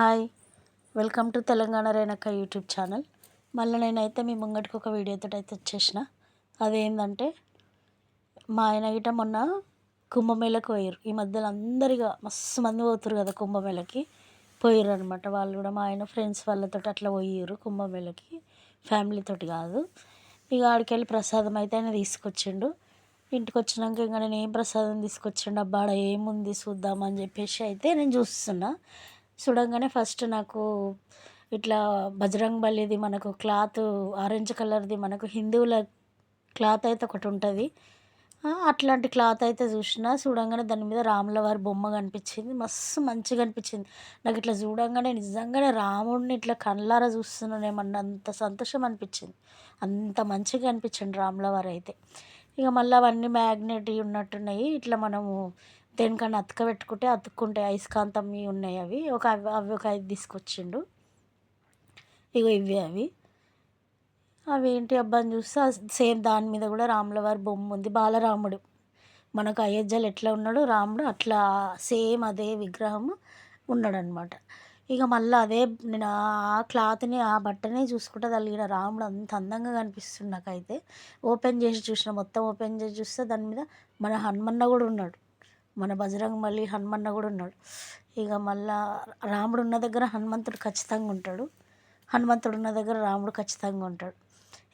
Hi. Welcome to Telangana Renakka YouTube channel. మళ్ళీ నేనైతే మీ ముంగటికి ఒక వీడియోతో అయితే వచ్చేసిన. అదేంటంటే మా ఆయన గిట మొన్న కుంభమేళకు పోయారు ఈ మధ్యలో అందరిగా మస్తు మంది పోతురు కదా కుంభమేళకి. పోయారు అనమాట వాళ్ళు కూడా మా ఆయన ఫ్రెండ్స్ వాళ్ళతో అట్లా పోయారు కుంభమేళకి. ఫ్యామిలీతో కాదు. ఇక ఆడికి వెళ్ళి ప్రసాదం అయితే ఆయన తీసుకొచ్చిండు. ఇంటికి వచ్చినాక ఇంకా నేను ఏం ప్రసాదం తీసుకొచ్చిండు? అబ్బాడ ఏముంది చూద్దామని చెప్పేసి అయితే నేను చూస్తున్నా. చూడంగానే ఫస్ట్ నాకు ఇట్లా బజరంగ్ బలిది మనకు క్లాత్ ఆరెంజ్ కలర్ది మనకు హిందువుల క్లాత్ అయితే ఒకటి ఉంటుంది. అట్లాంటి క్లాత్ అయితే చూసిన చూడంగానే దాని మీద రాములవారి బొమ్మ కనిపించింది. మస్తు మంచిగా అనిపించింది నాకు ఇట్లా చూడంగానే నిజంగానే రాముడిని ఇట్లా కళ్ళారా చూస్తున్నానేమన్నా అంత సంతోషం అనిపించింది. అంత మంచిగా అనిపించండి రాములవారు అయితే. ఇక మళ్ళీ అవన్నీ మ్యాగ్నెట్ ఉన్నట్టున్నాయి. ఇట్లా మనము దేనికన్నా అతక పెట్టుకుంటే అతుక్కుంటే అయస్కాంతం ఉన్నాయి అవి. ఒక అవి అవి ఒక ఐదు తీసుకొచ్చిండు. ఇగో ఇవి అవి. అవి ఏంటి అబ్బా అని చూస్తే సేమ్ దాని మీద కూడా రాముల వారి బొమ్మ ఉంది. బాలరాముడు. మనకు అయోధ్యలో ఎట్లా ఉన్నాడో రాముడు అట్లా సేమ్ అదే విగ్రహం ఉన్నాడనమాట ఇక మళ్ళీ అదే నేను ఆ క్లాత్ని ఆ బట్టనే చూసుకుంటే తగిలిన రాముడు అంత అందంగా కనిపిస్తుంది నాకైతే. ఓపెన్ చేసి చూసిన మొత్తం ఓపెన్ చేసి చూస్తే దాని మీద మన హనుమన్న కూడా ఉన్నాడు. మన బజరంగ మళ్ళీ హనుమన్న కూడా ఉన్నాడు. ఇక మళ్ళా రాముడు ఉన్న దగ్గర హనుమంతుడు ఖచ్చితంగా ఉంటాడు. హనుమంతుడు ఉన్న దగ్గర రాముడు ఖచ్చితంగా ఉంటాడు.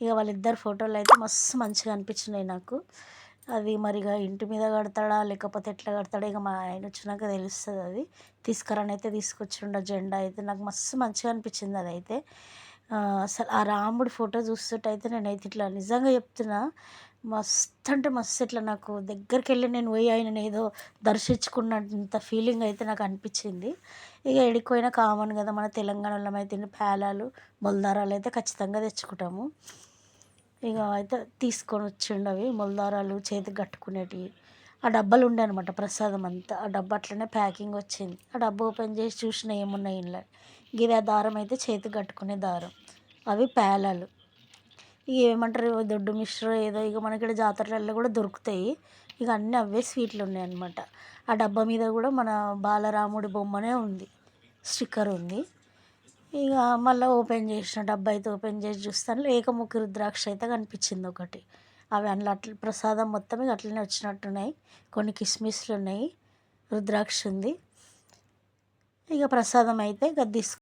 ఇక వాళ్ళిద్దరు ఫోటోలు అయితే మస్తు మంచిగా అనిపించినాయి నాకు. అది మరి ఇక ఇంటి మీద కడతాడా లేకపోతే ఎట్లా కడతాడా ఇక మా ఆయన వచ్చినాక తెలుస్తుంది అది. తీసుకురాని అయితే తీసుకొచ్చిండ జెండా అయితే. నాకు మస్తు మంచిగా అనిపించింది అది అయితే అసలు ఆ రాముడి ఫోటో చూస్తుంటే అయితే నేనైతే ఇట్లా నిజంగా చెప్తున్నా. మస్తు అంటే మస్తు ఇట్లా నాకు దగ్గరికి వెళ్ళి నేను పోయి ఆయన ఏదో దర్శించుకున్నంత ఫీలింగ్ అయితే నాకు అనిపించింది. ఇక ఎడిపోయినా కామన్ కదా మన తెలంగాణలో అయితే పేలాలు మొలదారాలు అయితే ఖచ్చితంగా తెచ్చుకుంటాము. ఇక అయితే తీసుకొని వచ్చిండు అవి మొలదారాలు చేతికి కట్టుకునేటివి. ఆ డబ్బాలు ఉండే అనమాట ప్రసాదం అంతా. ఆ డబ్బా అట్లనే ప్యాకింగ్ వచ్చింది. ఆ డబ్బా ఓపెన్ చేసి చూసిన ఏమున్నాయి ఇంట్లో. గిది ఆ దారం అయితే చేతికి కట్టుకునే దారం. అవి పేలాలు. ఇక ఏమంటారు దొడ్డు మిశ్ర ఏదో ఇక మనకి ఇక్కడ జాతరలలో కూడా దొరుకుతాయి. ఇక అన్నీ అవే స్వీట్లు ఉన్నాయి అనమాట ఆ డబ్బా మీద కూడా మన బాలరాముడి బొమ్మనే ఉంది స్టిక్కర్ ఉంది. ఇక మళ్ళీ ఓపెన్ చేసిన డబ్బా అయితే ఓపెన్ చేసి చూస్తాను. ఏకముఖి రుద్రాక్ష అయితే కనిపించింది ఒకటి. అవి అందులో అట్ల ప్రసాదం మొత్తం ఇక అట్లనే వచ్చినట్టున్నాయి. కొన్ని కిస్మిస్లు ఉన్నాయి రుద్రాక్ష ఉంది. ఇక ప్రసాదం అయితే ఇక తీసుకు